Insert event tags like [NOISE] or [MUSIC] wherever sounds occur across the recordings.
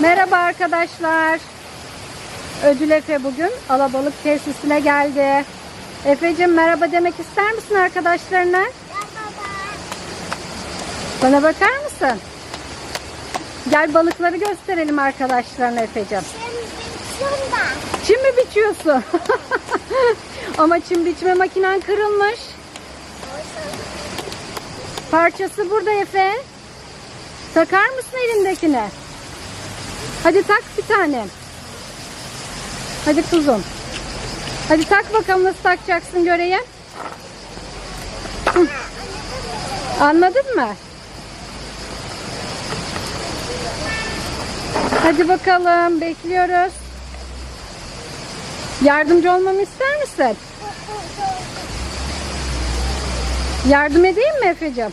Merhaba arkadaşlar. Ödül Efe bugün alabalık tesisine geldi. Efe'cim merhaba demek ister misin arkadaşlarına? Bana bakar mısın? Gel balıkları gösterelim arkadaşlarına Efe'cim. Çim mi biçiyorsun? [LAUGHS] Ama çim biçme makinen kırılmış. Parçası burada Efe. Takar mısın elindekine? Hadi tak bir tane. Hadi kuzum. Hadi tak bakalım nasıl takacaksın göreyim. Anladın mı? Hadi bakalım bekliyoruz. Yardımcı olmamı ister misin? Yardım edeyim mi Efe'cim?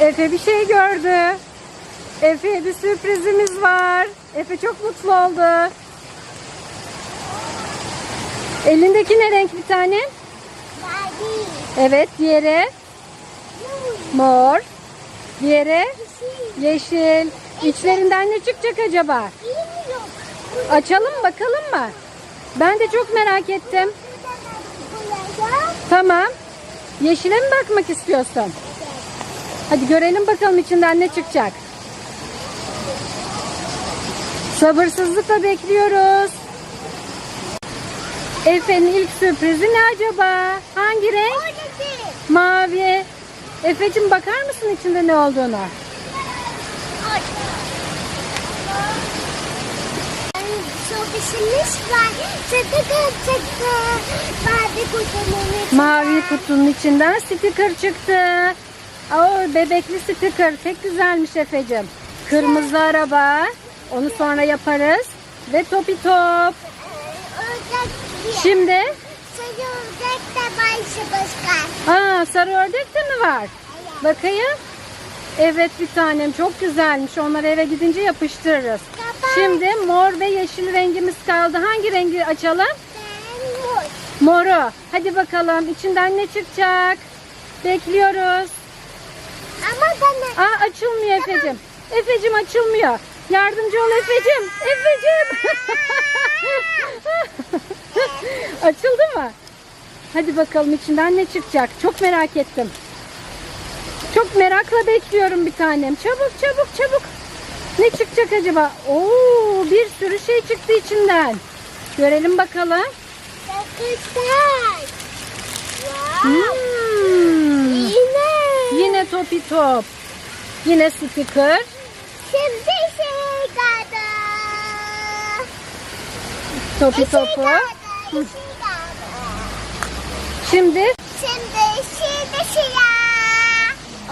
Efe bir şey gördü. Efe'ye bir sürprizimiz var. Efe çok mutlu oldu. Elindeki ne renk bir tane? Evet, diğeri mor. Diğeri yeşil. İçlerinden ne çıkacak acaba? Açalım bakalım mı? Ben de çok merak ettim. Tamam. Yeşile mi bakmak istiyorsun? Hadi görelim bakalım içinden ne çıkacak. Sabırsızlıkla bekliyoruz. Efe'nin ilk sürprizi ne acaba? Hangi renk? Mavi. Efe'cim bakar mısın içinde ne olduğunu? Mavi Mavi kutunun içinden sticker çıktı. Oo, bebekli sticker. Pek güzelmiş Efe'cim. Kırmızı araba. Onu sonra yaparız. Ve topi top. Şimdi Sarı ördek de başı başkan. aa, sarı ördek de mi var? Bakayım. Evet bir tanem çok güzelmiş. Onları eve gidince yapıştırırız. Baba. Şimdi mor ve yeşil rengimiz kaldı. Hangi rengi açalım? Ben mor. Moru. Hadi bakalım içinden ne çıkacak? Bekliyoruz. Ama bana Aa açılmıyor Efe'cim. Efe'cim açılmıyor. Yardımcı ol Efe'cim. Efe'cim. [LAUGHS] Açıldı mı? Hadi bakalım içinden ne çıkacak? Çok merak ettim. Çok merakla bekliyorum bir tanem. Çabuk çabuk çabuk. Ne çıkacak acaba? Oo, bir sürü şey çıktı içinden. Görelim bakalım. Wow. Hmm. Yine. Yine topi top. Yine sticker. Şimdi şey kaldı. Topu. Şey kaldı. Şimdi Şimdi şimdi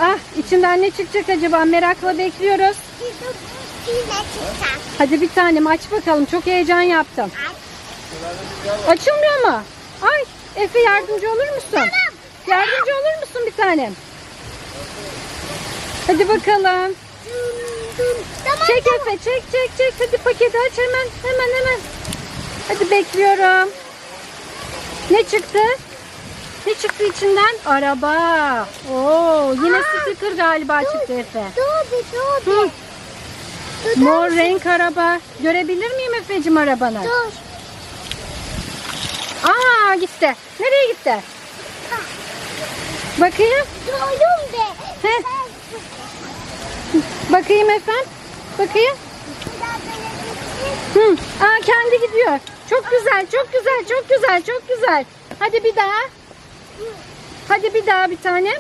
ah içinden ne çıkacak acaba merakla bekliyoruz. Hadi bir tanem aç bakalım. Çok heyecan yaptım. Açılmıyor mu? Ay Efe yardımcı olur musun? Tamam. Yardımcı olur musun bir tanem? Hadi bakalım. Tamam. Çek Efe çek çek çek. Hadi paketi aç hemen hemen hemen. Hadi bekliyorum. Ne çıktı? Ne çıktı içinden? Araba. Oo, yine Aa, sticker galiba çıktı Efe. Dur dur. Dur, Mor dur. renk araba. Görebilir miyim Efe'cim arabanı? Dur. Aa gitti. Nereye gitti? Bakayım. Doydum be. He. Bakayım efendim. Bakayım. Hı. Aa kendi gidiyor. Çok güzel, çok güzel, çok güzel, çok güzel. Hadi bir daha. Hadi bir daha bir tane.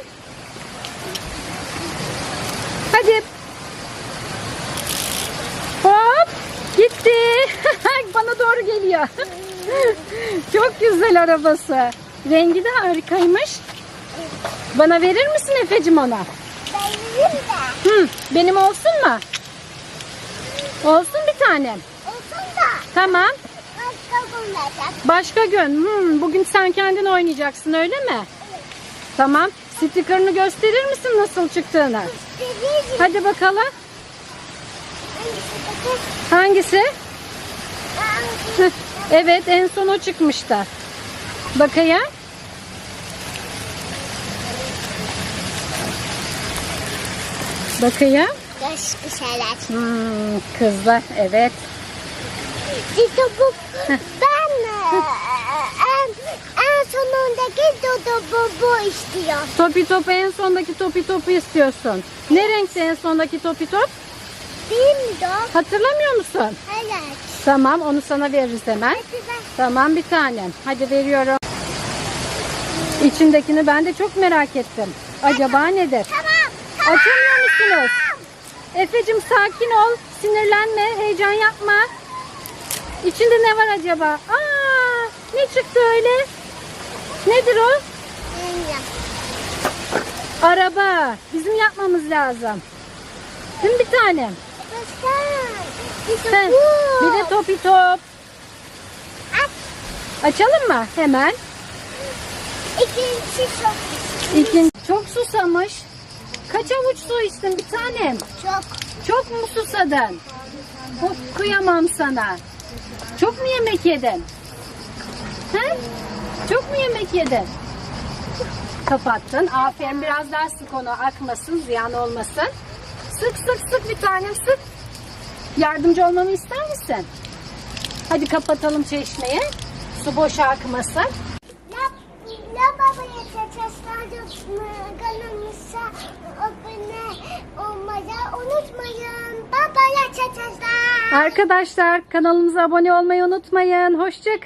Hadi. Hop. Gitti. [LAUGHS] Bana doğru geliyor. [LAUGHS] çok güzel arabası. Rengi de harikaymış. Bana verir misin Efe'cim ona? Benim de. Hı, benim olsun mu? Olsun bir tanem. Olsun da. Tamam. Başka kullanacak. Başka gün. Hmm, bugün sen kendin oynayacaksın öyle mi? Tamam. Sticker'ını gösterir misin nasıl çıktığını? Dediğim Hadi bakalım. Hangisi? [LAUGHS] Evet en son o çıkmıştı. Bakayım. Bakayım. Yaşlı şeyler. Hmm, kızlar evet. Bu ben e, en, en sonundaki Dodo Bobo istiyor. Topi topu en sondaki topi topu istiyorsun. Ne renkte en sondaki topi top? Bilmiyorum. Hatırlamıyor musun? Evet. Tamam onu sana veririz hemen. Hadi ben. Tamam bir tanem. Hadi veriyorum. İçindekini ben de çok merak ettim. Acaba nedir? Tamam. Tamam. Açamıyor musunuz? Efe'cim sakin ol. Sinirlenme. Heyecan yapma. İçinde ne var acaba? Aa, ne çıktı öyle? Nedir o? Araba. Bizim yapmamız lazım. Değil mi bir tanem? Sen. Bir de topi top. Aç. Açalım mı? Hemen. İkincisi çok. İkinci. Çok susamış. Kaç avuç su içtin bir tanem? Çok. Çok mu susadın? Of, kıyamam sana. Çok mu yemek yedin? He? Çok mu yemek yedin? Kapattın. Aferin biraz daha sık onu akmasın, ziyan olmasın. Sık sık sık bir tanem sık. Yardımcı olmamı ister misin? Hadi kapatalım çeşmeyi. Su boşa akmasın. Abone olmayı unutmayın. Babaya çeçesler. Arkadaşlar kanalımıza abone olmayı unutmayın. Hoşçakalın.